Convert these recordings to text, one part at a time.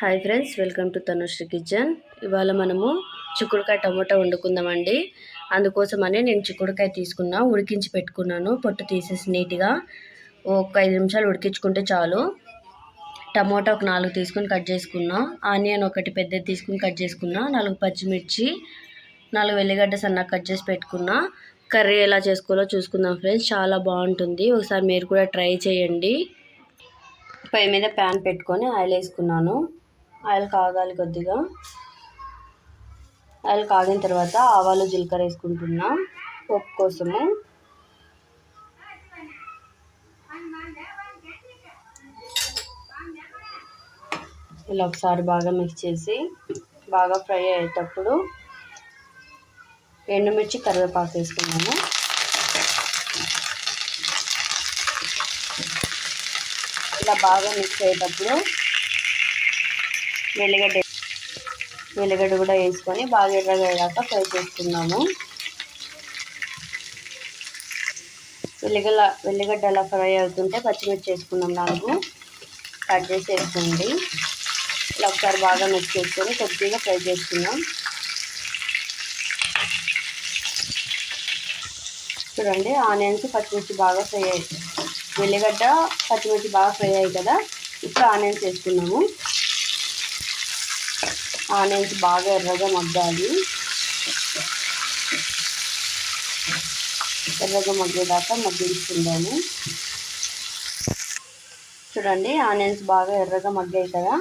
Hi friends welcome to Tanushree kitchen. ఇవాళ మనము చిక్కుడుకాయ టమాటా వండుకుందామండి. అందుకోసమని నేను చిక్కుడుకాయ తీసుకున్నా ఉడికించి పెట్టుకున్నాను. పొట్టు తీసేసి నీట్గా ఒక ఐదు నిమిషాలు ఉడికించుకుంటే చాలు. టమోటా ఒక నాలుగు తీసుకుని కట్ చేసుకున్నా ఆనియన్ ఒకటి పెద్దది తీసుకుని కట్ చేసుకున్నా నాలుగు పచ్చిమిర్చి నాలుగు వెల్లిగడ్డ సన్నగా కట్ చేసి పెట్టుకున్నా. కర్రీ ఎలా చేసుకోవాలో చూసుకుందాం ఫ్రెండ్స్ చాలా బాగుంటుంది. ఒకసారి మీరు కూడా ట్రై చేయండి. పై మీద ప్యాన్ పెట్టుకొని ఆయిల్ వేసుకున్నాను. ఆయిల్ కాగాలి కొద్దిగా. ఆయిల్ కాగిన తర్వాత ఆవాలు జీలకర్ర వేసుకుంటున్నా. పప్పు కోసము. ఇలా ఒకసారి బాగా మిక్స్ చేసి బాగా ఫ్రై అయ్యేటప్పుడు ఎండుమిర్చి కరివేపాకు వేసుకున్నాము. ఇలా బాగా మిక్స్ అయ్యేటప్పుడు వెల్లిగడ్డ వెల్లిగడ్డ కూడా వేసుకొని బాగా ఎర్రగయ్యాక ఫ్రై చేసుకున్నాము వెల్లిగడ్డ వెల్లిగడ్డ అలా ఫ్రై అవుతుంటే పచ్చిమిర్చి వేసుకున్నాం నాలుగు కట్ చేసి వేసుకోండి. ఇలా ఒకసారి బాగా మిక్స్ చేసుకొని కొద్దిగా ఫ్రై చేసుకున్నాం చూడండి ఆనియన్స్ పచ్చిమిర్చి బాగా ఫ్రై అయ్యాయి. వెల్లిగడ్డ పచ్చిమిర్చి బాగా ఫ్రై అయ్యాయి కదా ఇప్పుడు ఆనియన్స్ వేసుకున్నాము. ఆనియన్స్ బాగా ఎర్రగా మగ్గాలి. ఎర్రగా మగ్గేదాకా మగ్గించుకుందాము. చూడండి ఆనియన్స్ బాగా ఎర్రగా మగ్గాయి కదా.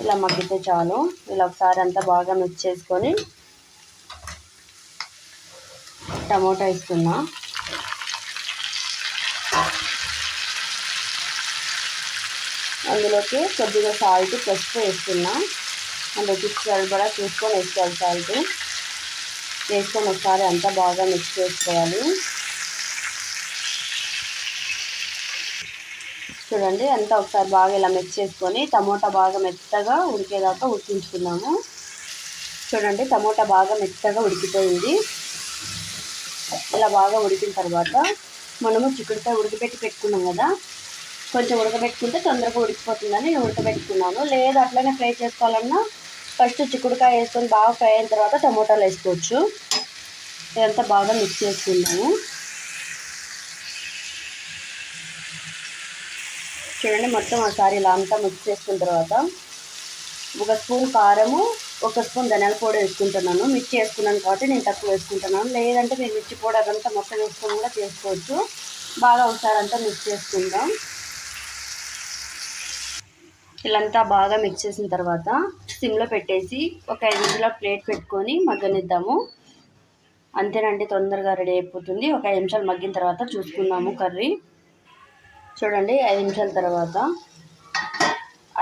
ఇలా మగ్గితే చాలు. ఇలా ఒకసారి అంతా బాగా మిక్స్ చేసుకొని టమోటా ఇస్తున్నా అందులోకి కొద్దిగా సాల్ట్ పసుపు వేస్తున్నా. అందులోకి సరిపడా చూసుకొని వేసుకోవాలి సాల్ట్. వేసుకొని ఒకసారి అంతా బాగా మిక్స్ చేసుకోవాలి. చూడండి అంతా ఒకసారి బాగా ఇలా మిక్స్ చేసుకొని టమోటా బాగా మెత్తగా ఉడికేదాకా ఉడికించుకున్నాము చూడండి టమోటా బాగా మెత్తగా ఉడికిపోయింది. ఇలా బాగా ఉడికిన తర్వాత మనము చిక్కుడుకాయ ఉడికిపెట్టి పెట్టుకున్నాం కదా కొంచెం ఉడకబెట్టుకుంటే తొందరగా ఉడికిపోతుందని నేను ఉడకబెట్టుకున్నాను. లేదు అట్లనే ఫ్రై చేసుకోవాలన్నా ఫస్ట్ చిక్కుడుకాయ వేసుకొని బాగా ఫ్రై అయిన తర్వాత టమోటాలు వేసుకోవచ్చు. ఇదంతా బాగా మిక్స్ చేసుకున్నాము చూడండి మొత్తం ఒకసారి ఇలా అంతా మిక్స్ చేసుకున్న తర్వాత ఒక స్పూన్ కారము ఒక స్పూన్ ధనియాల పొడి వేసుకుంటున్నాను. మిర్చి వేసుకున్నాను కాబట్టి నేను తక్కువ వేసుకుంటున్నాను. లేదంటే మీరు మిర్చి పొడి అదంతా మొత్తం వేసుకొని కూడా చేసుకోవచ్చు. బాగా ఒకసారి అంతా మిక్స్ చేసుకుందాం. ఇలాంతా బాగా మిక్స్ చేసిన తర్వాత సిమ్లో పెట్టేసి ఒక ఐదు నిమిషాల ప్లేట్ పెట్టుకొని మగ్గనిద్దాము. అంతేనండి తొందరగా రెడీ అయిపోతుంది. ఒక ఐదు నిమిషాలు మగ్గిన తర్వాత చూసుకుందాము కర్రీ. చూడండి ఐదు నిమిషాల తర్వాత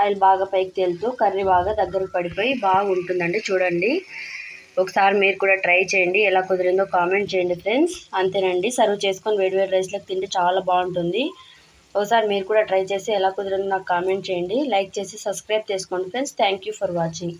ఆయిల్ బాగా పైకి తేలుతూ కర్రీ బాగా దగ్గరకు పడిపోయి బాగుంటుందండి. చూడండి ఒకసారి మీరు కూడా ట్రై చేయండి. ఎలా కుదిరిందో కామెంట్ చేయండి ఫ్రెండ్స్. అంతేనండి సర్వ్ చేసుకొని వేడి వేడి రైస్లోకి తింటే చాలా బాగుంటుంది. ఒకసారి మీరు కూడా ట్రై చేసి ఎలా కుదిరిందో నాకు కామెంట్ చేయండి. లైక్ చేసి సబ్స్క్రైబ్ చేసుకోండి friends. Thank you for watching.